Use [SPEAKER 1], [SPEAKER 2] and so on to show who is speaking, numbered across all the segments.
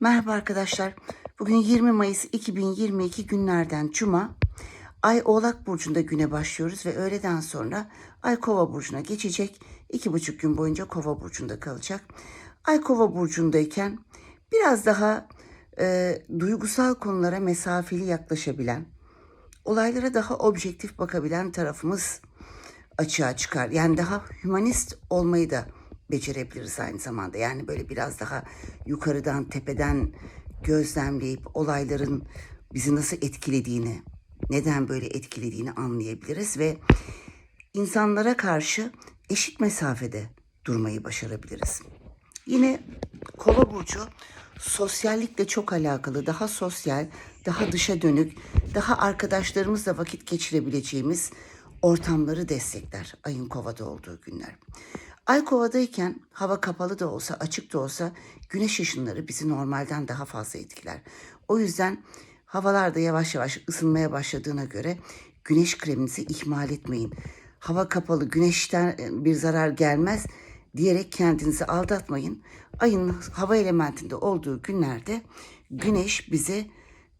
[SPEAKER 1] Merhaba arkadaşlar. Bugün 20 Mayıs 2022 günlerden Cuma. Ay Oğlak Burcu'nda güne başlıyoruz ve öğleden sonra Ay Kova Burcu'na geçecek. İki buçuk gün boyunca Kova Burcu'nda kalacak. Ay Kova Burcu'ndayken biraz daha e, duygusal konulara mesafeli yaklaşabilen, olaylara daha objektif bakabilen tarafımız açığa çıkar. Yani daha hümanist olmayı da becerebiliriz aynı zamanda. Yani böyle biraz daha yukarıdan, tepeden gözlemleyip olayların bizi nasıl etkilediğini, neden böyle etkilediğini anlayabiliriz ve insanlara karşı eşit mesafede durmayı başarabiliriz. Yine Kova burcu sosyallikle çok alakalı, daha sosyal, daha dışa dönük, daha arkadaşlarımızla vakit geçirebileceğimiz ortamları destekler ayın Kova'da olduğu günler. Ay Kova'dayken hava kapalı da olsa, açık da olsa güneş ışınları bizi normalden daha fazla etkiler. O yüzden havalar da yavaş yavaş ısınmaya başladığına göre güneş kreminizi ihmal etmeyin. Hava kapalı, güneşten bir zarar gelmez diyerek kendinizi aldatmayın. Ayın hava elementinde olduğu günlerde güneş bizi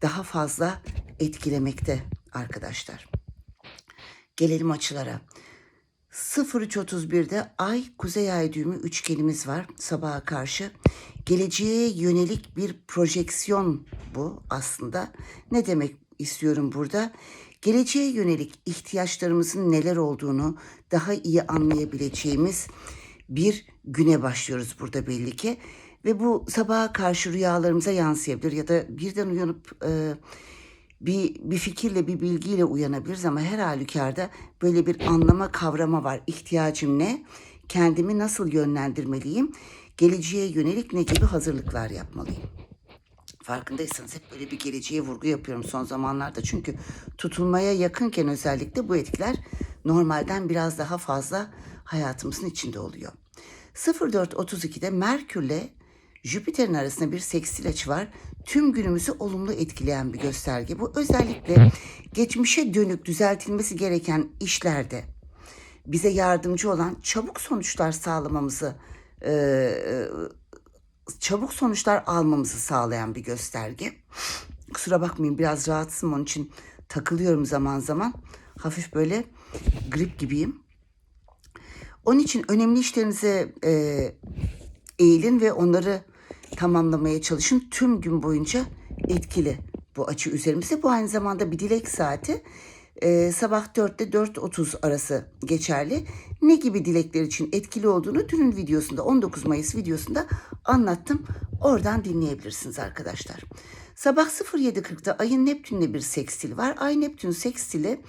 [SPEAKER 1] daha fazla etkilemekte arkadaşlar. Gelelim açılara. 03.31'de Ay Kuzey Ay düğümü üçgenimiz var sabaha karşı. Geleceğe yönelik bir projeksiyon bu aslında. Ne demek istiyorum burada? Geleceğe yönelik ihtiyaçlarımızın neler olduğunu daha iyi anlayabileceğimiz bir güne başlıyoruz burada belli ki. Ve bu sabaha karşı rüyalarımıza yansıyabilir ya da birden uyanıp e, bir, bir fikirle bir bilgiyle uyanabiliriz ama her halükarda böyle bir anlama kavrama var. İhtiyacım ne? Kendimi nasıl yönlendirmeliyim? Geleceğe yönelik ne gibi hazırlıklar yapmalıyım? Farkındaysanız hep böyle bir geleceğe vurgu yapıyorum son zamanlarda. Çünkü tutulmaya yakınken özellikle bu etkiler normalden biraz daha fazla hayatımızın içinde oluyor. 04.32'de Merkür'le Jüpiter'in arasında bir seksil açı var. Tüm günümüzü olumlu etkileyen bir gösterge. Bu özellikle geçmişe dönük düzeltilmesi gereken işlerde bize yardımcı olan çabuk sonuçlar sağlamamızı, e, çabuk sonuçlar almamızı sağlayan bir gösterge. Kusura bakmayın biraz rahatsızım onun için takılıyorum zaman zaman. Hafif böyle grip gibiyim. Onun için önemli işlerinize e, eğilin ve onları tamamlamaya çalışın. Tüm gün boyunca etkili bu açı üzerimizde. Bu aynı zamanda bir dilek saati. Ee, sabah 4 ile 4.30 arası geçerli. Ne gibi dilekler için etkili olduğunu dünün videosunda 19 Mayıs videosunda anlattım. Oradan dinleyebilirsiniz arkadaşlar. Sabah 07.40'da ayın Neptün'le bir sekstil var. Ay Neptün sekstili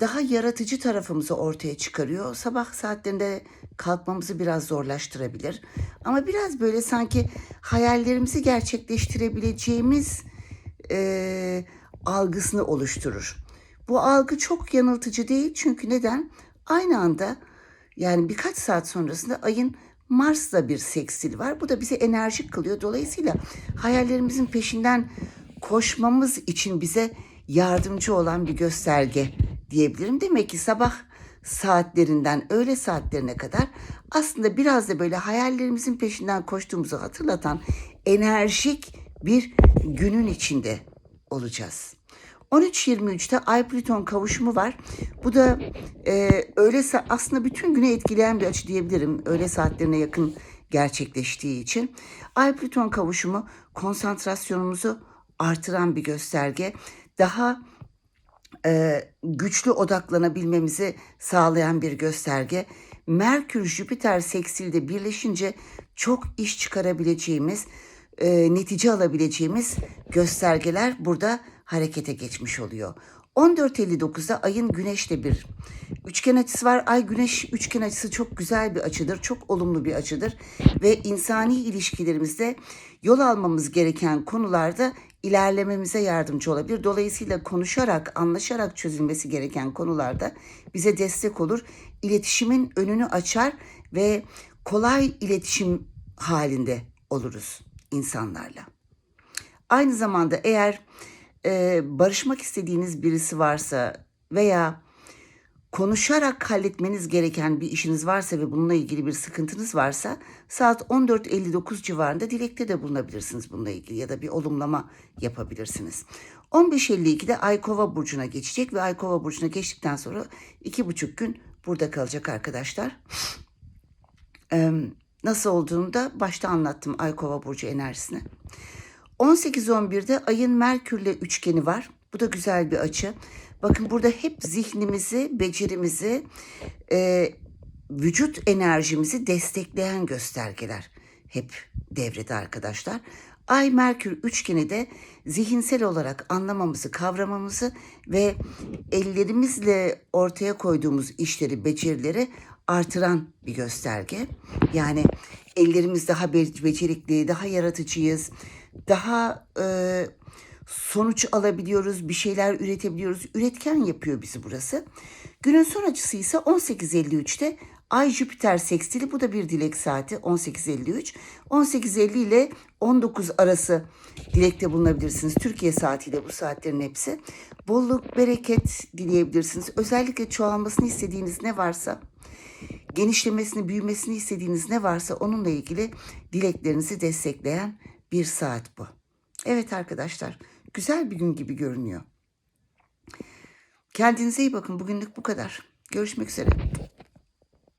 [SPEAKER 1] daha yaratıcı tarafımızı ortaya çıkarıyor. Sabah saatlerinde kalkmamızı biraz zorlaştırabilir. Ama biraz böyle sanki hayallerimizi gerçekleştirebileceğimiz e, algısını oluşturur. Bu algı çok yanıltıcı değil çünkü neden? Aynı anda yani birkaç saat sonrasında ayın Mars'la bir seksil var. Bu da bizi enerjik kılıyor. Dolayısıyla hayallerimizin peşinden koşmamız için bize yardımcı olan bir gösterge diyebilirim. Demek ki sabah saatlerinden öğle saatlerine kadar aslında biraz da böyle hayallerimizin peşinden koştuğumuzu hatırlatan enerjik bir günün içinde olacağız. 13.23'te Ay Plüton kavuşumu var. Bu da e, öğle aslında bütün güne etkileyen bir açı diyebilirim. Öğle saatlerine yakın gerçekleştiği için. Ay Plüton kavuşumu konsantrasyonumuzu artıran bir gösterge. Daha e, güçlü odaklanabilmemizi sağlayan bir gösterge. Merkür Jüpiter seksilde birleşince çok iş çıkarabileceğimiz, e, netice alabileceğimiz göstergeler burada harekete geçmiş oluyor. 14.59'da ayın güneşle bir üçgen açısı var. Ay güneş üçgen açısı çok güzel bir açıdır. Çok olumlu bir açıdır. Ve insani ilişkilerimizde yol almamız gereken konularda ilerlememize yardımcı olabilir. Dolayısıyla konuşarak, anlaşarak çözülmesi gereken konularda bize destek olur. İletişimin önünü açar ve kolay iletişim halinde oluruz insanlarla. Aynı zamanda eğer e, barışmak istediğiniz birisi varsa veya konuşarak halletmeniz gereken bir işiniz varsa ve bununla ilgili bir sıkıntınız varsa saat 14.59 civarında dilekte de bulunabilirsiniz bununla ilgili ya da bir olumlama yapabilirsiniz. 15.52'de Ay Kova burcuna geçecek ve Ay Kova burcuna geçtikten sonra iki buçuk gün burada kalacak arkadaşlar. Nasıl olduğunu da başta anlattım Ay Kova burcu enerjisini. 18-11'de ayın Merkürle üçgeni var. Bu da güzel bir açı. Bakın burada hep zihnimizi, becerimizi, e, vücut enerjimizi destekleyen göstergeler hep devrede arkadaşlar. Ay Merkür üçgeni de zihinsel olarak anlamamızı, kavramamızı ve ellerimizle ortaya koyduğumuz işleri, becerileri artıran bir gösterge. Yani ellerimiz daha be- becerikli, daha yaratıcıyız, daha e, sonuç alabiliyoruz, bir şeyler üretebiliyoruz. Üretken yapıyor bizi burası. Günün son açısı ise 18.53'te Ay Jüpiter sekstili bu da bir dilek saati 18.53. 18.50 ile 19 arası dilekte bulunabilirsiniz. Türkiye saatiyle bu saatlerin hepsi. Bolluk, bereket dileyebilirsiniz. Özellikle çoğalmasını istediğiniz ne varsa genişlemesini, büyümesini istediğiniz ne varsa onunla ilgili dileklerinizi destekleyen bir saat bu. Evet arkadaşlar, güzel bir gün gibi görünüyor. Kendinize iyi bakın. Bugünlük bu kadar. Görüşmek üzere.